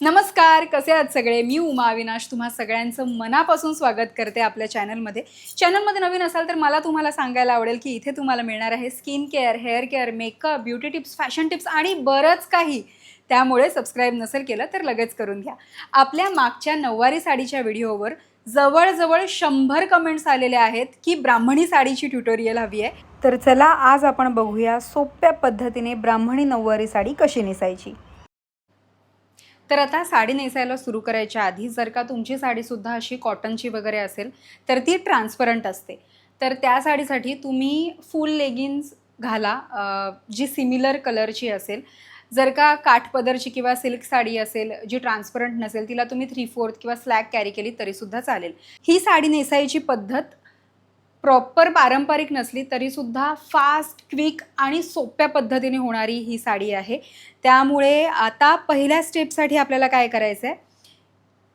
नमस्कार कसे आहात सगळे? मी उमा अविनाश तुम्हा सगळ्यांचं मनापासून स्वागत करते आपल्या चॅनलमध्ये. चॅनलमध्ये नवीन असाल तर मला तुम्हाला सांगायला आवडेल की इथे तुम्हाला मिळणार आहे skin care hair care makeup beauty tips fashion tips आणि बरंच काही. त्यामुळे सबस्क्राईब नसेल केलं तर लगेच करून घ्या. आपल्या मागच्या नऊवारी साडीच्या व्हिडिओवर जवळजवळ शंभर कमेंट्स आलेले आहेत की ब्राह्मणी साडीची ट्युटोरियल हवी आहे. तर चला आज आपण बघूया सोप्या पद्धतीने ब्राह्मणी नऊवारी साडी कशी नेसायची. तर आता साडी नेसायला सुरू करायच्या आधी जर का तुमची साडीसुद्धा अशी कॉटनची वगैरे असेल तर ती ट्रान्सपरंट असते. तर त्या साडीसाठी तुम्ही फुल लेगिन्स घाला जी सिमिलर कलरची असेल. जर का काठपदरची किंवा सिल्क साडी असेल जी ट्रान्सपरंट नसेल तिला तुम्ही थ्री फोर्थ किंवा स्लॅक कॅरी केली तरीसुद्धा चालेल. ही साडी नेसायची पद्धत प्रॉपर पारंपरिक नसली तरीसुद्धा फास्ट क्विक आणि सोप्या पद्धतीने होणारी ही साडी आहे. त्यामुळे आता पहिल्या स्टेपसाठी आपल्याला काय करायचं आहे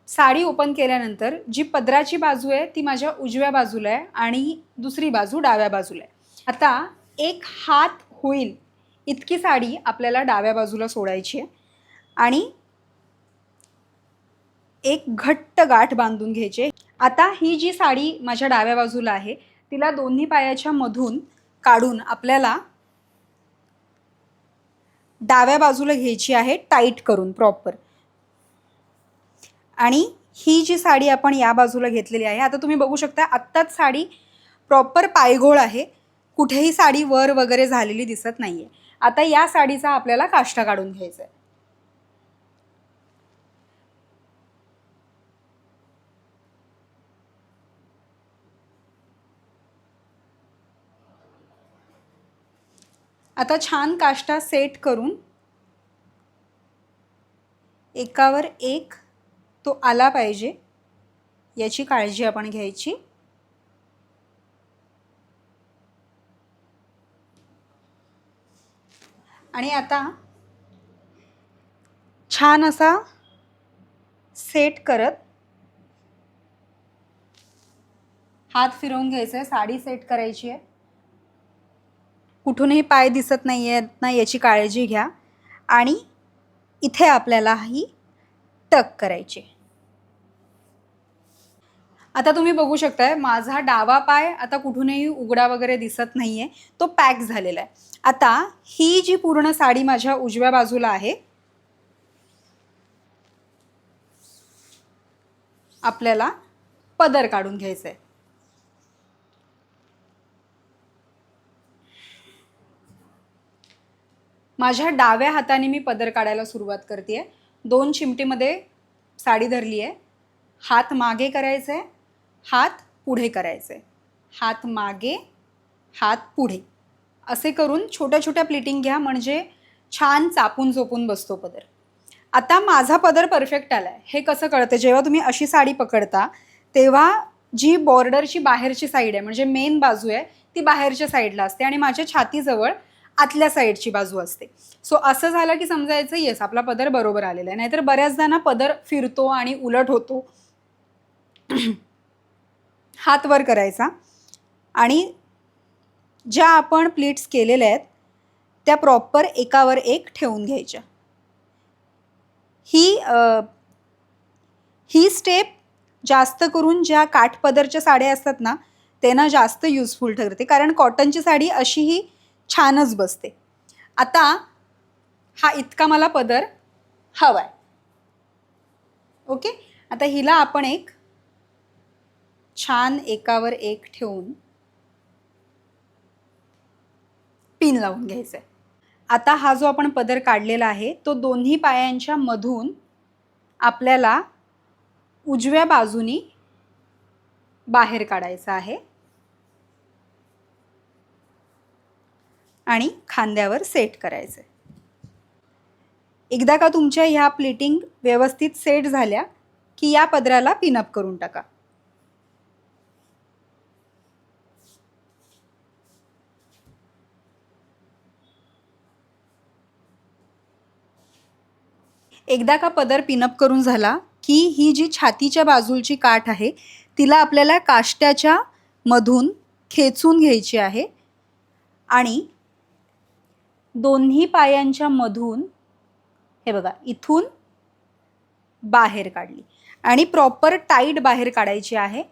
साडी ओपन केल्यानंतर जी पदराची बाजू आहे ती माझ्या उजव्या बाजूला आहे आणि दुसरी बाजू डाव्या बाजूला आहे. आता एक हात होईल इतकी साडी आपल्याला डाव्या बाजूला सोडायची आहे. आणि एक घट्ट गाठ बांधून घ्यायची आता ही जी साडी माझ्या डाव्या बाजूला आहे तिला दोन्ही पायाच्या मधून काढून आपल्याला डाव्या बाजूला घ्यायची आहे टाईट करून प्रॉपर. आणि ही जी साडी आपण या बाजूला घेतलेली आहे आता तुम्ही बघू शकता आत्ताच साडी प्रॉपर पायघोळ आहे. कुठेही साडी वर वगैरे झालेली दिसत नाही आहे आता या साडीचा आपल्याला काष्टा काढून घ्यायचा आहे आता छान काष्टा सेट करून एकावर एक तो आला पाहिजे याची काळजी आपण घ्यायची. आणि आता छान असा सेट करत हात फिरवून घ्यायचा आहे साडी सेट करायची आहे. कुठूनही पाय दिसत नाही आहेत ना याची काळजी घ्या. आणि इथे आपल्याला ही टक करायची. आता तुम्ही बघू शकताय माझा डावा पाय आता कुठूनही उघडा वगैरे दिसत नाही आहे तो पॅक झालेला आहे. आता ही जी पूर्ण साडी माझ्या उजव्या बाजूला आहे आपल्याला पदर काढून घ्यायचा आहे माझ्या डाव्या हाताने मी पदर काढायला सुरुवात करते दोन चिमटीमध्ये साडी धरली आहे हात मागे करायचा आहे हात पुढे करायचे हात मागे हात पुढे. असे करून छोट्या छोट्या प्लिटिंग घ्या म्हणजे छान चापून चोपून बसतो पदर. आता माझा पदर परफेक्ट आला आहे हे कसं कळतं? जेव्हा तुम्ही अशी साडी पकडता तेव्हा जी बॉर्डरची बाहेरची साईड आहे म्हणजे मेन बाजू आहे ती बाहेरच्या साईडला असते. आणि माझ्या छातीजवळ आतल्या साईडची बाजू असते. सो असं झालं की समजायचं येस आपला पदर बरोबर आलेला आहे. नाहीतर बऱ्याचदा ना पदर फिरतो आणि उलट होतो. हात वर करायचा. आणि ज्या आपण प्लीट्स केलेल्या आहेत त्या प्रॉपर एकावर एक ठेवून घ्यायच्या. ही ही स्टेप जास्त करून ज्या काठपदरच्या साड्या असतात ना त्यांना जास्त युजफुल ठरते. कारण कॉटनची साडी अशीही छानच बसते. आता हा इतका मला पदर हवा आहे ओके? आता हिला आपण एक छान एकावर एक ठेवून पिन लावून घ्यायचं आहे आता हा जो आपण पदर काढलेला आहे तो दोन्ही पायांच्या मधून आपल्याला उजव्या बाजूनी बाहेर काढायचा आहे. आणि खांद्यावर सेट करायचं एकदा का तुमच्या ह्या प्लेटिंग व्यवस्थित सेट झाल्या की या पदराला पिनअप करून टाका. एकदा का पदर पिनअप करून झाला की ही जी छातीच्या बाजूची काठ आहे तिला आपल्याला काष्ट्याच्या मधून खेचून घ्यायची आहे आणि दोन्ही पायांच्या मधून हे बघा इथून बाहेर काढली. आणि प्रॉपर टाईट बाहेर काढायची आहे.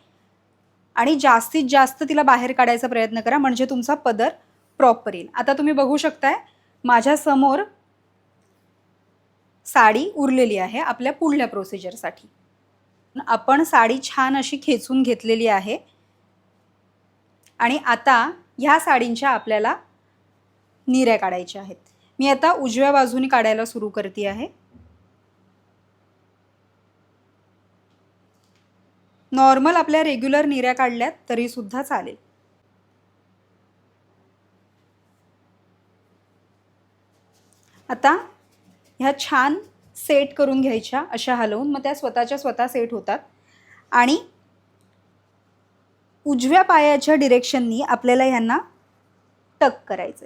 आणि जास्तीत जास्त तिला बाहेर काढायचा प्रयत्न करा म्हणजे तुमचा पदर प्रॉपर येईल. आता तुम्ही बघू शकताय माझ्यासमोर साडी उरलेली आहे आपल्या पुढल्या प्रोसिजरसाठी आपण साडी छान अशी खेचून घेतलेली आहे. आणि आता ह्या साडींच्या आपल्याला निऱ्या काढायच्या आहेत. मी आता उजव्या बाजूने काढायला सुरू करते आहे. नॉर्मल आपल्या रेग्युलर निऱ्या काढल्यात तरी सुद्धा चालेल. आता ह्या छान सेट करून घ्यायच्या अशा हलवून मग त्या स्वतःच्या स्वतः सेट होतात. आणि उजव्या पायाच्या डिरेक्शननी आपल्याला ह्यांना टक करायचं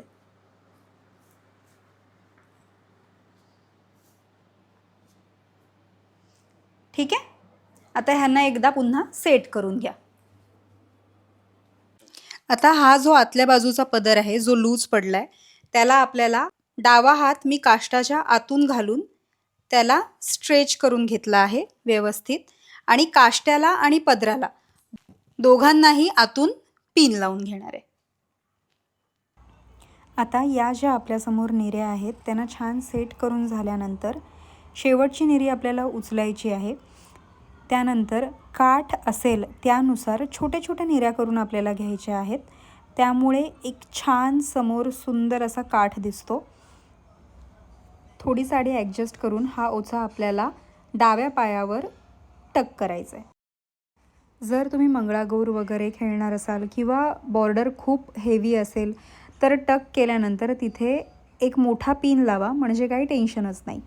ठीक आहे? आता ह्यांना एकदा पुन्हा सेट करून घ्या. आता हा जो आतल्या बाजूचा पदर आहे जो लूज पडलाय त्याला आपल्याला डावा हात मी काष्टाच्या आतून घालून त्याला स्ट्रेच करून घेतला आहे व्यवस्थित आणि काष्ट्याला आणि पदराला. दोघांनाही आतून पिन लावून घेणार आहे. आता या ज्या आपल्यासमोर निऱ्या आहेत त्यांना छान सेट करून झाल्यानंतर शेवटची निरी आपल्याला उचलायची आहे. त्यानंतर काठ असेल त्यानुसार छोट्या छोट्या निऱ्या करून आपल्याला घ्यायच्या आहेत. त्यामुळे एक छान समोर सुंदर असा काठ दिसतो. थोडी साडी ॲडजस्ट करून हा ओचा आपल्याला डाव्या पायावर टक करायचा आहे जर तुम्ही मंगळागौर वगैरे खेळणार असाल किंवा बॉर्डर खूप हेवी असेल तर टक केल्यानंतर तिथे एक मोठा पिन लावा म्हणजे काही टेन्शनच नाही.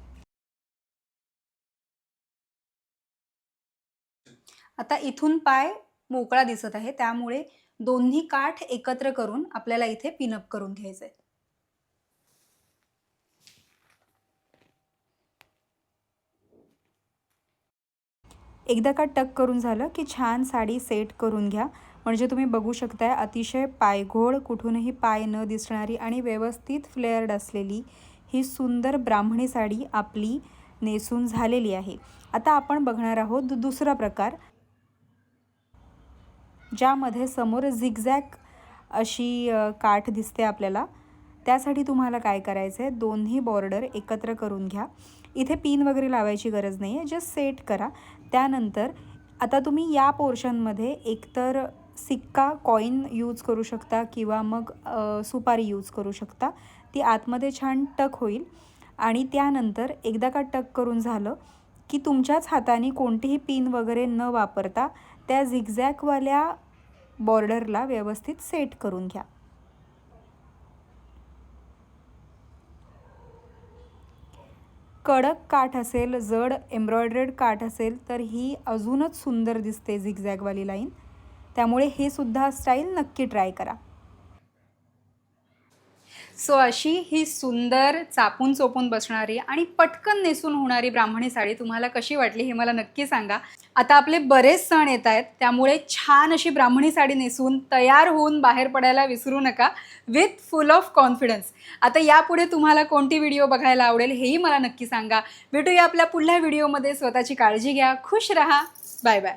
आता इथून पाय मोकळा दिसत आहे. त्यामुळे दोन्ही काठ एकत्र करून आपल्याला इथे पिनअप करून घ्यायचं आहे एकदा का टक करून झालं की छान साडी सेट करून घ्या. म्हणजे तुम्ही बघू शकताय अतिशय पायघोळ कुठूनही पाय न दिसणारी आणि व्यवस्थित फ्लेअर्ड असलेली ही सुंदर ब्राह्मणी साडी आपली नेसून झालेली आहे. आता आपण बघणार आहोत दुसरा प्रकार. ज्यामध्ये समोर झिगझॅक अशी काठ दिसते आपल्याला. त्यासाठी तुम्हाला काय करायचं आहे दोन्ही बॉर्डर एकत्र करून घ्या. इथे पिन वगैरे लावायची गरज नाही आहे जस्ट सेट करा. त्यानंतर आता तुम्ही या पोर्शनमध्ये एकतर सिक्का कॉईन यूज करू शकता किंवा मग सुपारी यूज करू शकता. ती आतमध्ये छान टक होईल. आणि त्यानंतर एकदा का टक करून झालं की तुमच्याच हाताने कोणतीही पिन वगैरे न वापरता त्या झिगझॅकवाल्या बॉर्डरला व्यवस्थित सेट करून घ्या. कडक काठ असेल जड एम्ब्रॉयडर्ड काठ असेल तर ही अजूनच सुंदर दिसते झिगझॅगवाली लाईन त्यामुळे हे सुद्धा स्टाईल नक्की ट्राय करा. सो अशी ही सुंदर चापून चोपून बसणारी आणि पटकन नेसून होणारी ब्राह्मणी साडी तुम्हाला कशी वाटली हे मला नक्की सांगा. आता आपले बरेच सण येत आहेत त्यामुळे छान अशी ब्राह्मणी साडी नेसून तयार होऊन बाहेर पडायला विसरू नका विथ फुल ऑफ कॉन्फिडन्स आता यापुढे तुम्हाला कोणती व्हिडिओ बघायला आवडेल हेही मला नक्की सांगा. भेटूया आपल्या पुढल्या व्हिडिओमध्ये स्वतःची काळजी घ्या खुश रहा. Bye bye